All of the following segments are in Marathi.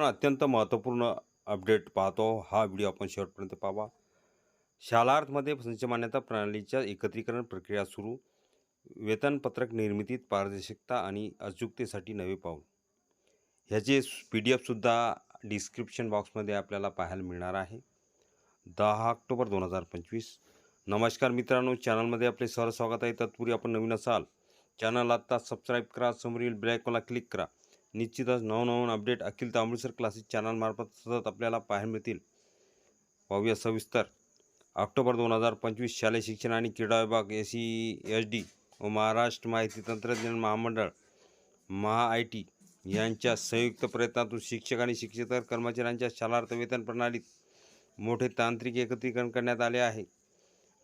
पण अत्यंत महत्त्वपूर्ण अपडेट पाहतो. हा व्हिडिओ आपण शेवटपर्यंत पाहावा. शालार्थमध्ये संच मान्यता प्रणालीच्या एकत्रीकरण प्रक्रिया सुरू. वेतनपत्रक निर्मितीत पारदर्शकता आणि अचूकतेसाठी नवे पाऊल. ह्याचे पी डी एफसुद्धा डिस्क्रिप्शन बॉक्समध्ये आपल्याला पाहायला मिळणार आहे. दहा ऑक्टोबर दोन हजार पंचवीस. नमस्कार मित्रांनो चॅनलमध्ये आपले सर स्वागत आहे. तत्पूर्वी आपण नवीन असाल चॅनल आत्ता सबस्क्राईब करा समोरील ब्लॅकला क्लिक करा. निश्चितच नवनवीन अपडेट अखिल तांबुळसर क्लासेस चॅनलमार्फत सतत आपल्याला पाहायला मिळतील. पाहूया सविस्तर. ऑक्टोबर दोन हजार पंचवीस शालेय शिक्षण आणि क्रीडा विभाग एस सी एच डी व महाराष्ट्र माहिती तंत्रज्ञान महामंडळ महा आय टी यांच्या संयुक्त प्रयत्नातून शिक्षक आणि शिक्षकेतर कर्मचाऱ्यांच्या शालार्थ वेतन प्रणालीत मोठे तांत्रिक एकत्रीकरण करण्यात आले आहे.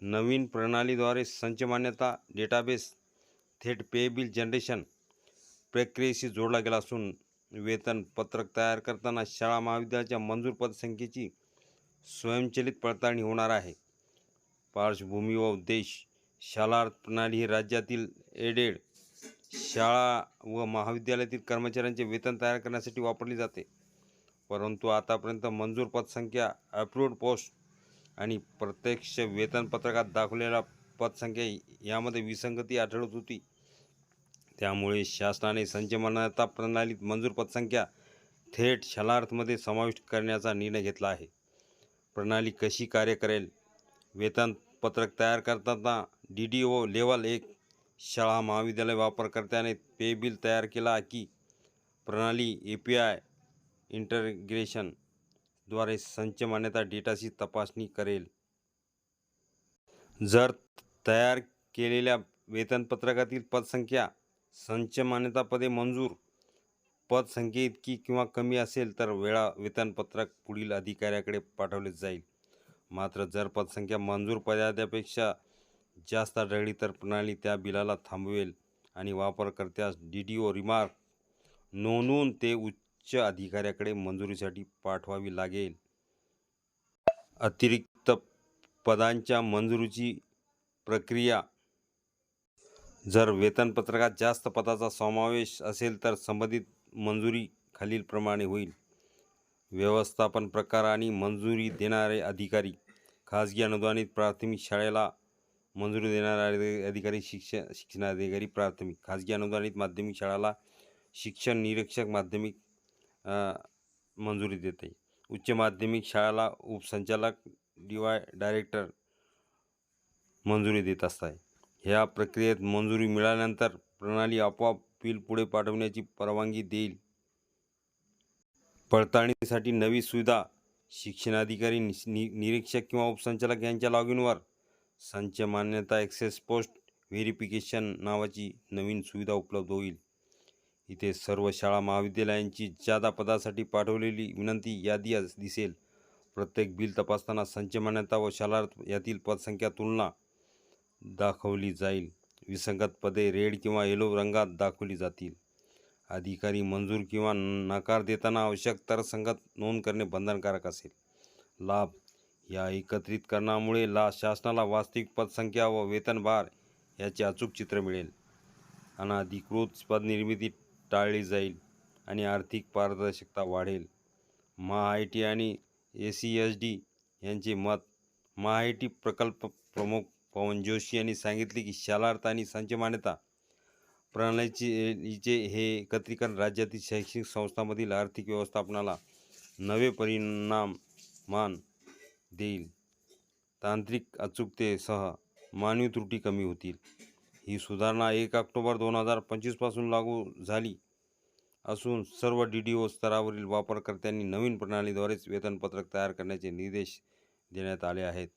नवीन प्रणालीद्वारे संच मान्यता डेटाबेस थेट पे बिल जनरेशन प्रक्रियेशी जोडला गेला असून वेतन पत्रक तयार करताना शाळा महाविद्यालयाच्या मंजूर पदसंख्येची स्वयंचलित पडताळणी होणार आहे. पार्श्वभूमी व उद्देश शालार्थ प्रणाली ही राज्यातील एडेड शाळा व महाविद्यालयातील कर्मचाऱ्यांचे वेतन तयार करण्यासाठी वापरली जाते. परंतु आतापर्यंत मंजूर पदसंख्या अप्रूव्ड पोस्ट आणि प्रत्यक्ष वेतनपत्रकात दाखवलेल्या पदसंख्या यामध्ये विसंगती आढळत होती. त्यामुळे शासनाने संच मान्यता प्रणालीत मंजूर पदसंख्या थेट शलार्थमध्ये समाविष्ट करण्याचा निर्णय घेतला आहे. प्रणाली कशी कार्य करेल? वेतन पत्रक तयार करताना डी डी ओ लेवल एक शाळा महाविद्यालय वापरकर्त्याने पे बिल तयार केला की प्रणाली ए पी आय इंटरग्रेशनद्वारे संच मान्यता डेटाची तपासणी करेल? जर तयार केलेल्या वेतनपत्रकातील पदसंख्या संच मान्यतापदे मंजूर. मंजूर पदसंख्येइतकी किंवा कमी असेल तर वेळा वेतनपत्रक पुढील अधिकाऱ्याकडे पाठवले जाईल. मात्र जर पदसंख्या मंजूर पदापेक्षा जास्त आढळली तर प्रणाली त्या बिलाला थांबवेल आणि वापरकर्त्यास डी डी ओ रिमार्क नोंदवून ते उच्च अधिकाऱ्याकडे मंजुरीसाठी पाठवावी लागेल. अतिरिक्त पदांच्या मंजुरीची प्रक्रिया जर वेतनपत्रकात जास्त पदाचा समावेश असेल तर संबंधित मंजुरी खालीलप्रमाणे होईल. व्यवस्थापन प्रकार आणि मंजुरी देणारे अधिकारी. खाजगी अनुदानित प्राथमिक शाळेला मंजुरी देणारे अधिकारी शिक्षण शिक्षणाधिकारी प्राथमिक. खाजगी अनुदानित माध्यमिक शाळेला शिक्षण निरीक्षक माध्यमिक मंजुरी देते. उच्च माध्यमिक शाळेला उपसंचालक डी वाय डायरेक्टर मंजुरी देत असतात. ह्या प्रक्रियेत मंजुरी मिळाल्यानंतर प्रणाली आपोआप बिल पुढे पाठवण्याची परवानगी देईल. पडताळणीसाठी नवी सुविधा शिक्षणाधिकारी नि निरीक्षक किंवा उपसंचालक यांच्या लॉगिनवर संच मान्यता ॲक्सेस पोस्ट व्हेरिफिकेशन नावाची नवीन सुविधा उपलब्ध होईल. इथे सर्व शाळा महाविद्यालयांची जादा पदासाठी पाठवलेली विनंती यादी दिसेल. प्रत्येक बिल तपासताना संच मान्यता व शालार्थ यातील पदसंख्या तुलना दाखवली जाईल. विसंगत पदे रेड किंवा येलो रंगात दाखवली जातील. अधिकारी मंजूर किंवा नकार देताना आवश्यक तरसंगत नोंद करणे बंधनकारक असेल. लाभ या एकत्रितकरणामुळे ला शासनाला वास्तविक पदसंख्या व वेतनभार याचे अचूक चित्र मिळेल. अनाधिकृत पदनिर्मिती टाळली जाईल आणि आर्थिक पारदर्शकता वाढेल. महा आय टी आणि ए सी एस डी यांचे मत महा आय टी प्रकल्प प्रमुख पवन जोशी यांनी सांगितले की शालार्थ आणि संच मान्यता प्रणालीचे हे एकत्रीकरण राज्यातील शैक्षणिक संस्थांमधील आर्थिक व्यवस्थापनाला नवे परिणाम मान देईल. तांत्रिक अचूकतेसह मानवी त्रुटी कमी होतील. ही सुधारणा एक ऑक्टोबर दोन हजार पंचवीसपासून लागू झाली असून सर्व डी डी ओ स्तरावरील वापरकर्त्यांनी नवीन प्रणालीद्वारेच वेतनपत्रक तयार करण्याचे निर्देश देण्यात आले आहेत.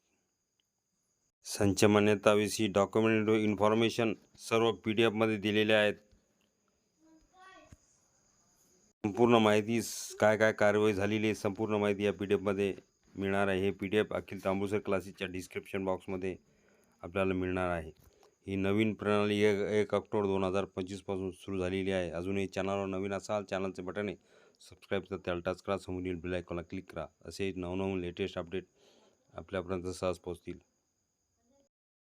संच मान्यताविषयी डॉक्युमेंट इन्फॉर्मेशन सर्व पी डी एफमध्ये दिलेले आहेत. संपूर्ण माहिती काय काय कारवाई झालेली आहे संपूर्ण माहिती या पी डी एफमध्ये मिळणार आहे. हे P D F Akhil Tambusar क्लासेसच्या डिस्क्रिप्शन बॉक्समध्ये आपल्याला मिळणार आहे. ही नवीन प्रणाली एक एक ऑक्टोबर दोन हजार पंचवीसपासून सुरू झालेली आहे. अजूनही चॅनलवर नवीन असाल चॅनलचे बटन आहे. सबस्क्राईब तर त्याला टच करा समोरील बेल आयकॉनला क्लिक करा. असे नवनवीन लेटेस्ट अपडेट आपल्यापर्यंत सहज पोहोचतील.